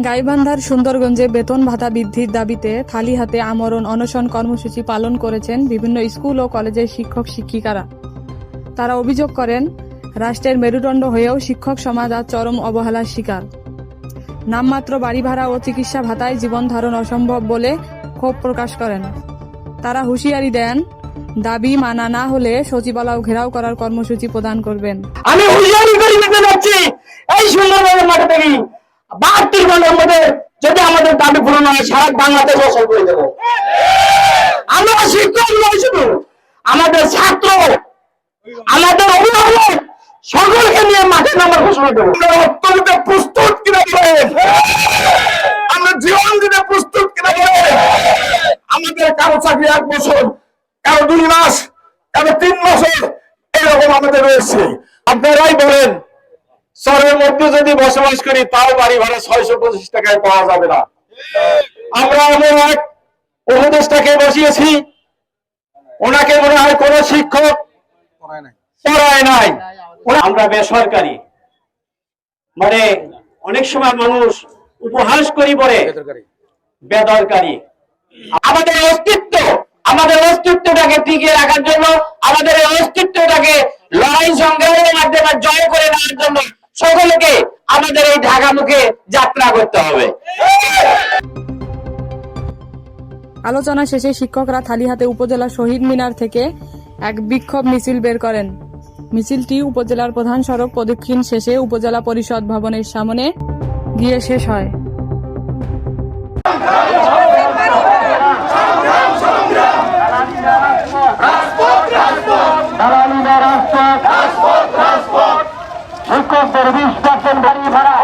গাইবান্ধার সুন্দরগঞ্জে বেতন ভাতা বৃদ্ধির দাবিতে থালি হাতে আমরণ অনশন কর্মসূচি পালন করেছেন বিভিন্ন স্কুল ও কলেজের শিক্ষক শিক্ষিকারা। তারা অভিযোগ করেন, রাষ্ট্রের মেরুদণ্ড হয়েও শিক্ষক সমাজ আজ চরম অবহেলার শিকার। নামমাত্র বাড়ি ভাড়া ও চিকিৎসা ভাতায় জীবন ধারণ অসম্ভব বলে ক্ষোভ প্রকাশ করেন। তারা হুঁশিয়ারি দেন, দাবি মানা না হলে সচিবালয় ঘেরাও করার কর্মসূচি প্রদান করবেন। আমি হুঁশিয়ারি করে এই মাঠে বাহাত্তর ঘণ্টার মধ্যে যদি আমাদের দাবি পূরণ হয়, সারা বাংলাদেশ অসল করে দেবো। আমরা শিক্ষক নয় শুধু, আমাদের ছাত্র, আমাদের অভিভাবক সকলকে নিয়ে মাঠে নামার ঘোষণা দেবো। রক্ত প্রস্তুত কিনা আমরা জীবন দিতে প্রস্তুত কিনা আমাদের কারও চাকরি এক বছর, কারও দুই মাস, কারও তিন বছর, এরকম আমাদের রয়েছে। আপনারাই বলেন শহরের মধ্যে যদি বসবাস করি, তাও বাড়ি ভাড়া ছয়শো পঁচিশ টাকায় পাওয়া যাবে না। আমরা এমন এক উপদেষ্টাকে বসিয়েছি, ওনাকে মনে হয় কোন শিক্ষক পড়ায় নাই। আমরা বেসরকারি। মানে অনেক সময় মানুষ উপহাস করি বলে বেদরকারি। আমাদের অস্তিত্ব, আমাদের অস্তিত্বটাকে টিকিয়ে রাখার জন্য, আমাদের অস্তিত্বটাকে লড়াই সংগ্রামের মাধ্যমে জয় করে নেওয়ার জন্য সকলকে আমাদের এই ঢাকা মুখে যাত্রা করতে হবে। আলোচনা শেষে শিক্ষকরা থালি হাতে উপজেলা শহীদ মিনার থেকে এক বিক্ষোভ মিছিল বের করেন। মিছিলটি উপজেলার প্রধান সড়ক প্রদক্ষিণ শেষে উপজেলা পরিষদ ভবনের সামনে গিয়ে শেষ হয়। ইউসুফ দরবিশ ডাকেন বাড়ি ভাড়া।